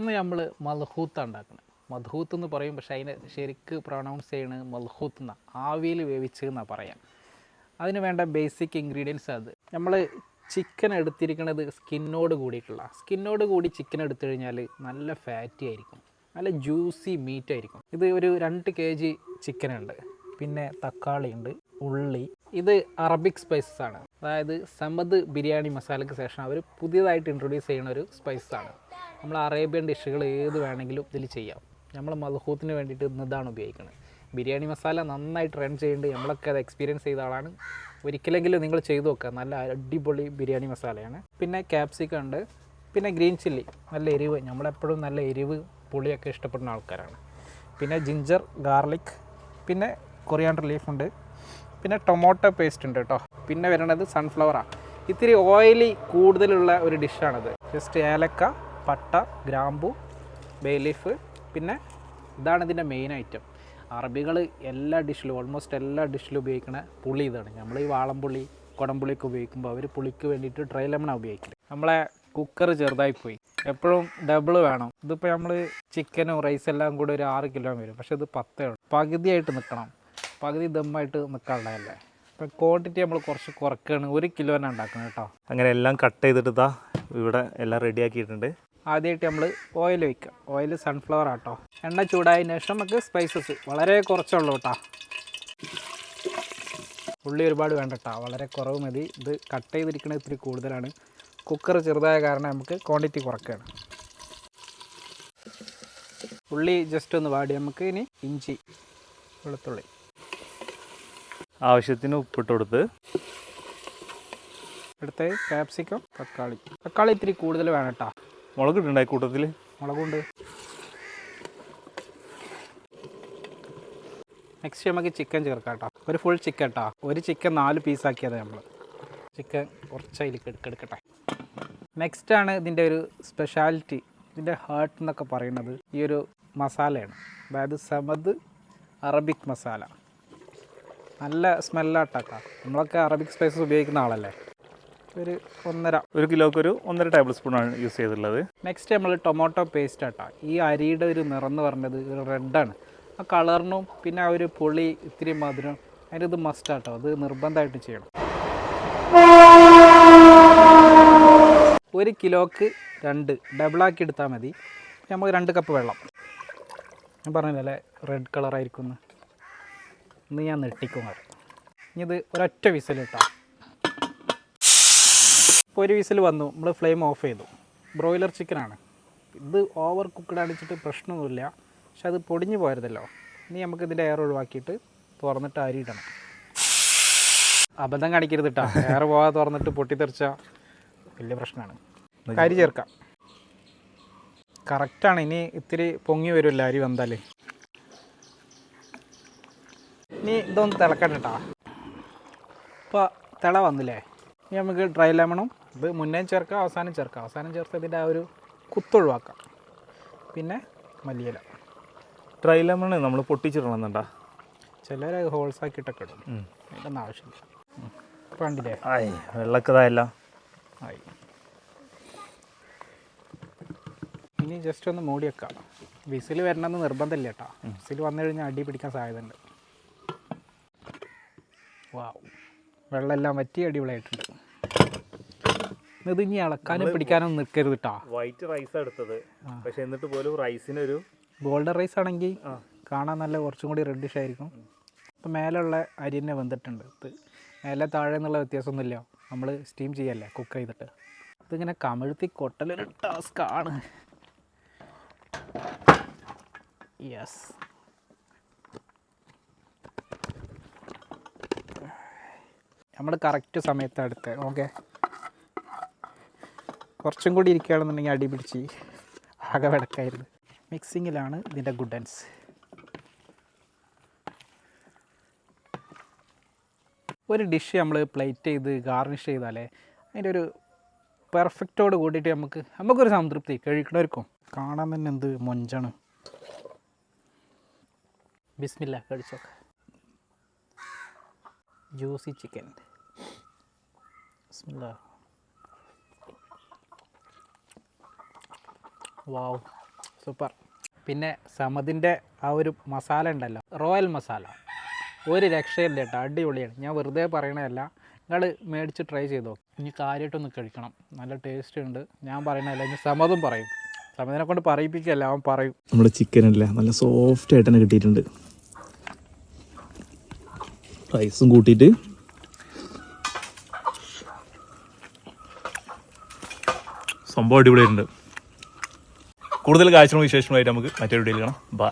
ഇന്ന് നമ്മൾ മൽഹൂത്ത് ഉണ്ടാക്കുന്നത് മധൂത്ത് എന്ന് പറയും പക്ഷേ അതിനെ ശരിക്ക് പ്രൊണൗൺസ് ചെയ്യണത് മൽഹൂത്ത് എന്നാണ് ആവിയിൽ വേവിച്ച് എന്നാണ് പറയാം. അതിന് വേണ്ട ബേസിക് ഇൻഗ്രീഡിയൻസ് അത്. നമ്മൾ ചിക്കൻ എടുത്തിരിക്കുന്നത് സ്കിന്നോട് കൂടിയിട്ടുള്ള. സ്കിന്നോട് കൂടി ചിക്കൻ എടുത്തു കഴിഞ്ഞാൽ നല്ല ഫാറ്റി ആയിരിക്കും. നല്ല ജ്യൂസി മീറ്റ് ആയിരിക്കും. ഇത് ഒരു രണ്ട് കെ ജി ചിക്കൻ ഉണ്ട്. പിന്നെ തക്കാളി ഉണ്ട് ഉള്ളി. ഇത് അറബിക് സ്പൈസസ് ആണ്. അതായത് സമദ് ബിരിയാണി മസാലയ്ക്ക് ശേഷം അവർ പുതിയതായിട്ട് ഇൻട്രൊഡ്യൂസ് ചെയ്യുന്ന ഒരു സ്പൈസസ് ആണ്. നമ്മൾ അറേബ്യൻ ഡിഷുകൾ ഏത് വേണമെങ്കിലും ഇതിൽ ചെയ്യാം. നമ്മൾ മധുഹൂത്തിന് വേണ്ടിയിട്ട് ഇന്നതാണ് ഉപയോഗിക്കുന്നത്. ബിരിയാണി മസാല നന്നായിട്ട് റൺ ചെയ്യുന്നുണ്ട് നമ്മളൊക്കെ അത് എക്സ്പീരിയൻസ് ചെയ്ത ആളാണ്. ഒരിക്കലെങ്കിലും നിങ്ങൾ ചെയ്തു നോക്കുക നല്ല അടിപൊളി ബിരിയാണി മസാലയാണ് പിന്നെ ക്യാപ്സിക്കം ഉണ്ട്. പിന്നെ ഗ്രീൻ ചില്ലി നല്ല എരിവ്. നമ്മളെപ്പോഴും നല്ല എരിവ് പുളിയൊക്കെ ഇഷ്ടപ്പെടുന്ന ആൾക്കാരാണ്. പിന്നെ ജിഞ്ചർ ഗാർലിക് പിന്നെ കൊറിയാണ്ടർ ലീഫ് ഉണ്ട്. പിന്നെ ടൊമാറ്റോ പേസ്റ്റ് ഉണ്ട് കേട്ടോ പിന്നെ വരണത് സൺഫ്ലവറാണ് ഇത്തിരി ഓയിലി കൂടുതലുള്ള ഒരു ഡിഷാണിത് ജസ്റ്റ് ഏലക്ക പട്ട ഗ്രാമ്പു ബേ ലീഫ് പിന്നെ ഇതാണ് ഇതിന്റെ മെയിൻ ഐറ്റം അറബികൾ എല്ലാ ഡിഷിലും ഓൾമോസ്റ്റ് എല്ലാ ഡിഷിലും ഉപയോഗിക്കുന്ന പുളി ഇതാണ്. നമ്മൾ ഈ വാളംപുളി കുടംപുളിയൊക്കെ ഉപയോഗിക്കുമ്പോൾ അവർ പുളിക്ക് വേണ്ടിയിട്ട് ഡ്രൈ ലെമണാണ് ഉപയോഗിക്കുന്നത് നമ്മളെ കുക്കർ ചെറുതായി പോയി. എപ്പോഴും ഡബിൾ വേണം. ഇതിപ്പോൾ നമ്മൾ ചിക്കനും റൈസ് എല്ലാം കൂടെ ഒരു ആറ് കിലോ വരും. പക്ഷേ ഇത് പത്തേ ഉള്ളൂ. പകുതിയായിട്ട് നിൽക്കണം പകുതി ദമ്മായിട്ട് നിൽക്കാനുള്ളതല്ലേ ഇപ്പം ക്വാണ്ടിറ്റി നമ്മൾ കുറച്ച് കുറക്കുകയാണ് ഒരു കിലോനെ ഉണ്ടാക്കണം കേട്ടോ. അങ്ങനെ എല്ലാം കട്ട് ചെയ്തിട്ട് ഇതാ ഇവിടെ എല്ലാം റെഡിയാക്കിയിട്ടുണ്ട് ആദ്യമായിട്ട് നമ്മൾ ഓയിൽ ഒഴിക്കുക. ഓയിൽ സൺഫ്ലവർ ആട്ടോ. എണ്ണ ചൂടായതിന് ശേഷം നമുക്ക് സ്പൈസസ് വളരെ കുറച്ചുള്ളൂ കേട്ടോ. ഉള്ളി ഒരുപാട് വേണ്ട കേട്ടോ. വളരെ കുറവ് മതി. ഇത് കട്ട് ചെയ്തിരിക്കുന്നത് ഇത്തിരി കൂടുതലാണ്. കുക്കർ ചെറുതായ കാരണം നമുക്ക് ക്വാണ്ടിറ്റി കുറക്കുകയാണ് ഉള്ളി ജസ്റ്റ് ഒന്ന് വാടി. നമുക്ക് ഇനി ഇഞ്ചി വെളുത്തുള്ളി. ആവശ്യത്തിന് ഉപ്പിട്ട് കൊടുത്ത്. ഇവിടുത്തെ ക്യാപ്സിക്കം തക്കാളി. തക്കാളി ഇത്തിരി കൂടുതൽ വേണം കേട്ടോ മുളക് ഇട്ടുണ്ടായി കൂട്ടത്തിൽ മുളകുണ്ട്. നെക്സ്റ്റ് നമുക്ക് ചിക്കൻ ചേർക്കാം കേട്ടോ ഒരു ഫുൾ ചിക്കൻ കേട്ടോ ഒരു ചിക്കൻ നാല് പീസാക്കിയത് നമ്മൾ ചിക്കൻ കുറച്ച് അതിൽ എടുക്കട്ടെ. നെക്സ്റ്റ് ആണ് ഇതിന്റെ ഒരു സ്പെഷ്യാലിറ്റി ഇതിന്റെ ഹേർട്ട് എന്നൊക്കെ പറയുന്നത് ഈ ഒരു മസാലയാണ്. അതായത് സമദ് അറബിക് മസാല. നല്ല സ്മെല്ലാട്ടാ നമ്മളൊക്കെ അറബിക് സ്പൈസസ് ഉപയോഗിക്കുന്ന ആളല്ലേ? ഒരു ഒന്നര. ഒരു കിലോക്ക് ഒരു ഒന്നര ടേബിൾ സ്പൂണാണ് യൂസ് ചെയ്തിട്ടുള്ളത്. നെക്സ്റ്റ് നമ്മൾ ടൊമാറ്റോ പേസ്റ്റ് ആട്ടാ. ഈ അരിയുടെ ഒരു നിറം എന്ന് പറഞ്ഞത് ഒരു റെഡാണ് ആ കളറിനും പിന്നെ ആ ഒരു പുളി ഇത്തിരി മധുരം അതിന്റെ ഇത് മസ്റ്റ് ആട്ടോ. അത് നിർബന്ധമായിട്ട് ചെയ്യണം. ഒരു കിലോക്ക് രണ്ട്. ഡബിളാക്കി എടുത്താൽ മതി. നമുക്ക് രണ്ട് കപ്പ് വെള്ളം. ഞാൻ പറഞ്ഞില്ലേ റെഡ് കളറായിരിക്കും എന്ന് ഇന്ന് ഞാൻ നെട്ടിക്കും അത് ഇനി ഇത് ഒരൊറ്റ വിസിൽ ഇട്ടാ ഇപ്പോൾ ഒരു വിസിൽ വന്നു. നമ്മൾ ഫ്ലെയിം ഓഫ് ചെയ്തു. ബ്രോയിലർ ചിക്കനാണ്. ഇത് ഓവർ കുക്കഡ് അടിച്ചിട്ട് പ്രശ്നമൊന്നുമില്ല. പക്ഷെ അത് പൊടിഞ്ഞു പോയതല്ലോ ഇനി നമുക്ക് ഇതിന്റെ എയർ ഒഴിവാക്കിയിട്ട് തുറന്നിട്ട് അരിയിടണം അബദ്ധം കാണിക്കരുത് കേട്ടോ എയർ പോകാതെ തുറന്നിട്ട് പൊട്ടിത്തെറിച്ച വലിയ പ്രശ്നമാണ്. കരി ചേർക്കാം. കറക്റ്റാണ്. ഇനി ഇത്തിരി പൊങ്ങി വരുമല്ലോ അരി വന്താൽ ഇനി ഇതൊന്ന് തിളക്കട്ടെ കേട്ടോ ഇപ്പോൾ തിള വന്നില്ലേ? ഇനി നമുക്ക് ഡ്രൈ ലെമണും ഇത് മുന്നേ ചേർക്കാം അവസാനം ചേർക്കാം. അവസാനം ചേർത്ത് ഇതിന്റെ ആ ഒരു കുത്തൊഴിവാക്കാം പിന്നെ മല്ലിയില. ഡ്രൈ ലെമൺ നമ്മൾ പൊട്ടിച്ചിടണമെന്നുണ്ടാ? ചിലർ ഹോൾസ് ആക്കിയിട്ടൊക്കെ ഇടും. ഇതൊന്നും ആവശ്യമില്ല. കണ്ടില്ലേ? ആയി വെള്ളക്കതായല്ല ആയി. ഇനി ജസ്റ്റ് ഒന്ന് മൂടി വെക്കാം വിസിൽ വരണമെന്ന് നിർബന്ധമില്ല കേട്ടോ വിസിൽ വന്നു കഴിഞ്ഞാൽ അടി പിടിക്കാൻ സാധ്യതയുണ്ട്. വാവ്. വെള്ളമെല്ലാം വറ്റി അടിപൊളിയായിട്ടുണ്ട്. ഇത് ഇനി ഇളക്കാനും പിടിക്കാനും നിൽക്കരുത് കേട്ടോ വൈറ്റ് റൈസ് എടുത്തത്. പക്ഷെ എന്നിട്ട് പോലും റൈസിനൊരു ഗോൾഡൻ റൈസ് ആണെങ്കിൽ കാണാൻ നല്ല കുറച്ചും കൂടി റെഡിഷ് ആയിരിക്കും. ഇപ്പം മേലുള്ള അരി തന്നെ വെന്തിട്ടുണ്ട്. ഇത് മേലെ താഴെ എന്നുള്ള വ്യത്യാസമൊന്നുമില്ല. നമ്മൾ സ്റ്റീം ചെയ്യല്ലേ കുക്ക് ചെയ്തിട്ട്. ഇതിങ്ങനെ കമിഴ്ത്തി കൊട്ടലൊരു ടാസ്ക് ആണ്. യെസ് നമ്മൾ കറക്റ്റ് സമയത്ത് അടുത്ത് ഓക്കെ കുറച്ചും കൂടി ഇരിക്കുകയാണെന്നുണ്ടെങ്കിൽ അടി പിടിച്ച് ആകെ വിടക്കായിരുന്നു മിക്സിങ്ങിലാണ് ഇതിന്റെ ഗുഡൻസ് ഒരു ഡിഷ് നമ്മൾ പ്ലേറ്റ് ചെയ്ത് ഗാർണിഷ് ചെയ്താലേ അതിന്റെ ഒരു പെർഫെക്റ്റോട് കൂടിയിട്ട് നമുക്ക് നമുക്കൊരു സംതൃപ്തി കഴിക്കണവർക്കും. കാണാൻ തന്നെ എന്ത് മൊഞ്ചാണ്. ബിസ്മില്ല കഴിച്ചോക്കെ. ജ്യൂസി ചിക്കൻ ബിസ്മില്ല വാവ്. സൂപ്പർ. പിന്നെ സമതിന്റെ ആ ഒരു മസാല ഉണ്ടല്ലോ. റോയൽ മസാല. ഒരു രക്ഷയില്ല കേട്ടോ. അടിപൊളിയാണ്. ഞാൻ വെറുതെ പറയണതല്ല. നിങ്ങൾ മേടിച്ച് ട്രൈ ചെയ്തോ ഇനി കാര്യമായിട്ടൊന്ന് കഴിക്കണം. നല്ല ടേസ്റ്റ് ഉണ്ട്. ഞാൻ പറയണതല്ല. ഇനി സമതും പറയും. സമതിനെ കൊണ്ട് പറയിപ്പിക്കല്ല. അവൻ പറയും. നമ്മുടെ ചിക്കൻ അല്ലേ? നല്ല സോഫ്റ്റ് ആയിട്ട് കിട്ടിയിട്ടുണ്ട്. റൈസും കൂട്ടിയിട്ട് സംഭവം അടിപൊളിയായിട്ടുണ്ട്. കൂടുതൽ കാഴ്ചകളും വിശേഷങ്ങളായിട്ട് നമുക്ക് മറ്റൊരു വീഡിയോയിൽ കാണാം. ബൈ